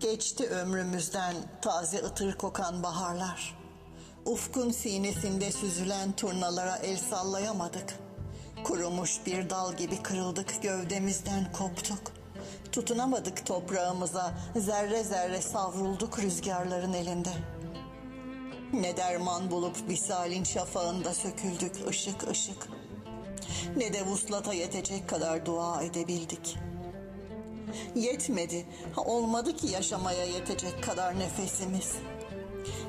Geçti ömrümüzden taze ıtır kokan baharlar. Ufkun sinesinde süzülen turnalara el sallayamadık. Kurumuş bir dal gibi kırıldık gövdemizden koptuk. Tutunamadık toprağımıza zerre zerre savrulduk rüzgarların elinde. Ne derman bulup visalin şafağında söküldük ışık ışık. Ne de vuslata yetecek kadar dua edebildik.'' Yetmedi. Olmadı ki yaşamaya yetecek kadar nefesimiz.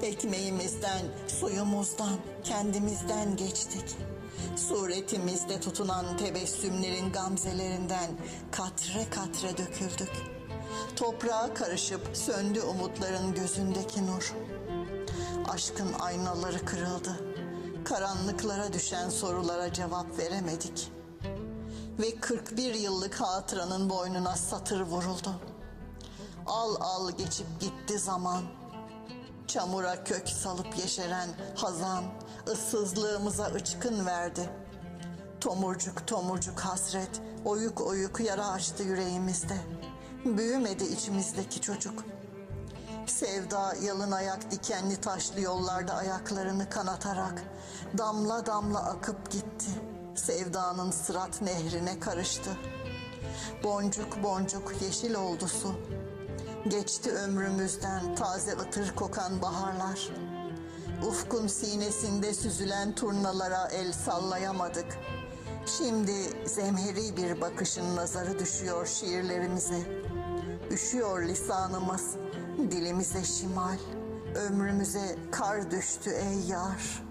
Ekmeğimizden, suyumuzdan, kendimizden geçtik. Suretimizde tutunan tebessümlerin gamzelerinden katre katre döküldük. Toprağa karışıp söndü umutların gözündeki nur. Aşkın aynaları kırıldı. Karanlıklara düşen sorulara cevap veremedik.'' Ve 41 yıllık hatıranın boynuna satır vuruldu. Al al geçip gitti zaman. Çamura kök salıp yeşeren hazan ıssızlığımıza ıçkın verdi. Tomurcuk tomurcuk hasret oyuk oyuk yara açtı yüreğimizde. Büyümedi içimizdeki çocuk. Sevda yalın ayak dikenli taşlı yollarda ayaklarını kanatarak damla damla akıp gitti. Sevdanın sırat nehrine karıştı. Boncuk boncuk yeşil oldu su. Geçti ömrümüzden taze ıtır kokan baharlar. Ufkun sinesinde süzülen turnalara el sallayamadık. Şimdi zemheri bir bakışın nazarı düşüyor şiirlerimize. Üşüyor lisanımız, dilimize şimal, ömrümüze kar düştü ey yar.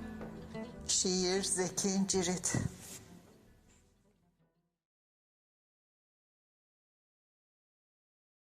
Şiir Zeki Cirit